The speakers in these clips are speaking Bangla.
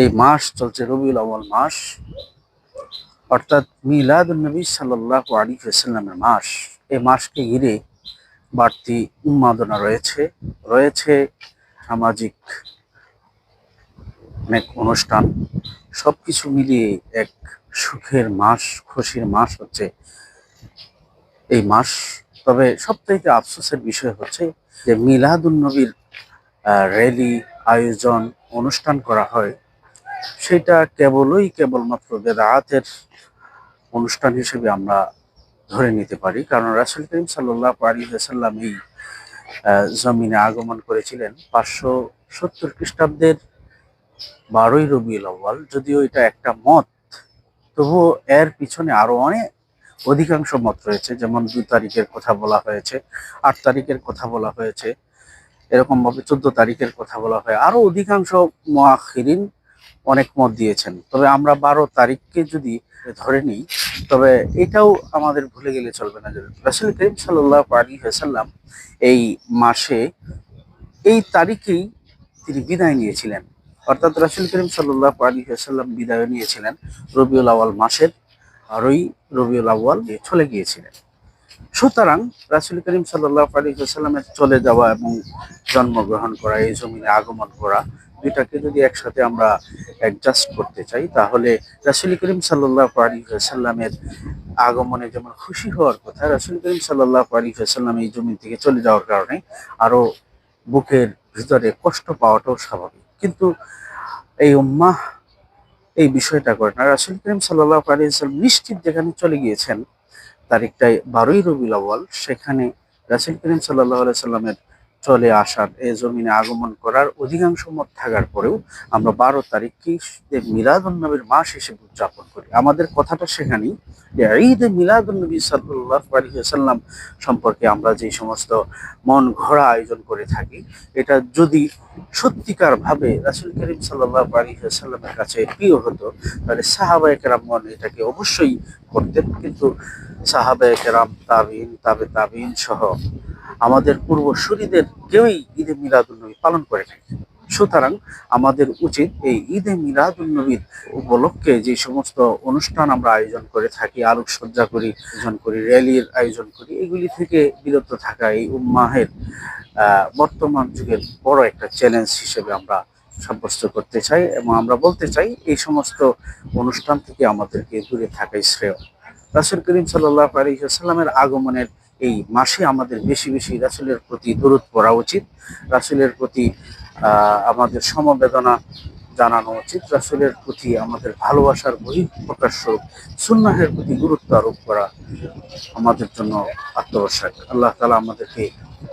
এই মাস চলছে রবিউল আউ্য়াল মাস। অর্থাৎ মিলাদ নবী সাল্লাহ আলী মাস। এই মাসকে ঘিরে বাড়তি উন্মাদনা রয়েছে। রয়েছে সামাজিক অনেক অনুষ্ঠান। সবকিছু মিলিয়ে এক সুখের মাস, খুশির মাস হচ্ছে এই মাস। তবে সবথেকে আফসোসের বিষয় হচ্ছে যে মিলাদুন নবীর র্যালি আয়োজন অনুষ্ঠান করা হয়। সেটা কেবলই কেবলমাত্র বেদায়াতের অনুষ্ঠান হিসেবে আমরা ধরে নিতে পারি, কারণ রাসুল করিম সাল্লাহ আলী এই জমিনে আগমন করেছিলেন পাঁচশো সত্তর খ্রিস্টাব্দের বারোই রবিউল আউ্য়াল। যদিও এটা একটা মত, তবুও এর পিছনে আরও অনেক অধিকাংশ মত রয়েছে। যেমন দু তারিখের কথা বলা হয়েছে, আট তারিখের কথা বলা হয়েছে এরকম ভাবে চোদ্দ তারিখের কথা বলা হয়। আরও অধিকাংশ মহাখিরিন অনেক মত দিয়েছেন। তবে আমরা বারো তারিখকে যদি ধরে নিই, তবে এটাও আমাদের ভুলে গেলে চলবে না। রাসুল করিম সাল্লাহ আলী সাল্লাম এই মাসে এই তারিখেই তিনি বিদায় নিয়েছিলেন। অর্থাৎ রাসুল করিম সাল্লাহ আলী সাল্লাম বিদায় নিয়েছিলেন রবিউল আওয়াল মাসের আরই রবিউল আউ্য়াল দিয়ে চলে গিয়েছিলেন। সুতরাং রাসুল করিম সাল্লাহ আলী সাল্লামের চলে যাওয়া এবং জন্মগ্রহণ করা, এই জমিনে আগমন করা, দুইটাকে যদি একসাথে আমরা অ্যাডজাস্ট করতে চাই, তাহলে রাসুল করিম সাল্লাহ আলী সাল্লামের আগমনে যেমন খুশি হওয়ার কথা, রাসুল করিম সাল্লাহ আলী সাল্লাম এই জমি থেকে চলে যাওয়ার কারণে আরও বুকের ভিতরে কষ্ট পাওয়াটাও স্বাভাবিক। কিন্তু এই উম্মাহ এই বিষয়টা করে না। রাসুল করিম সাল্লাহ আলী সাল্লাম নিশ্চিত যেখানে চলে গিয়েছেন তারিখটাই বারোই রবিউল আউ্য়াল সেখানে রাসুল করিম সাল্লাহ সাল্লামের চলে আসার, এ জমিনে আগমন করার অধিকাংশ মত থাকার পরেও আমরা বারো তারিখকেই মিলাদুন্নবীর মাস হিসেবে উদযাপন করি। আমাদের কথাটা সেখানেই যে ঈদ মিলাদুন্নবী সাল্লাহ আলহিহাল্লাম সম্পর্কে আমরা যে সমস্ত মন ঘোরা আয়োজন করে থাকি, এটা যদি সত্যিকার ভাবে রাসুল করিম সাল্লাহ আলহিহাল্লামের কাছে প্রিয় হতো, তাহলে সাহাবায় মন এটাকে অবশ্যই করতেন। কিন্তু সাহাবায় কেরাম তাবিন, তাবে তাবিন সহ আমাদের পূর্বসূরিদের কেউই ঈদে মিলাদুলনবী পালন করে থাকে সুতরাং আমাদের উচিত এই ঈদে মিলাদুলনবীর উপলক্ষে যে সমস্ত অনুষ্ঠান আমরা আয়োজন করে থাকি, আলোকসজ্জা করি, আয়োজন করি, র্যালির আয়োজন করি, এগুলি থেকে বিরত থাকা এই উম্মাহের বর্তমান যুগের বড় একটা চ্যালেঞ্জ হিসেবে আমরা সাব্যস্ত করতে চাই এবং আমরা বলতে চাই এই সমস্ত অনুষ্ঠান থেকে আমাদেরকে দূরে থাকাই শ্রেয়। রাসুল করিম সাল্লাহ আলহিহাস্লামের আগমনের এই মাসে আমাদের বেশি বেশি রাসুলের প্রতি দূরত পড়া উচিত, রাসুলের প্রতি আমাদের সমবেদনা জানানো উচিত, রাসুলের প্রতি আমাদের ভালোবাসার বহিঃপ্রকাশ স্বরূপ সুন্নাহের প্রতি গুরুত্ব আরোপ করা আমাদের জন্য আত্মবসাক আল্লাহ তালা আমাদেরকে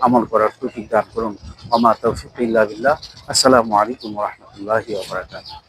আমল করার প্রতি দান করুন। আমা তৌফিক বিল্লাহ। আসসালামু আলাইকুম রহমতুল্লাহি ওয়া বারাকাতুহু।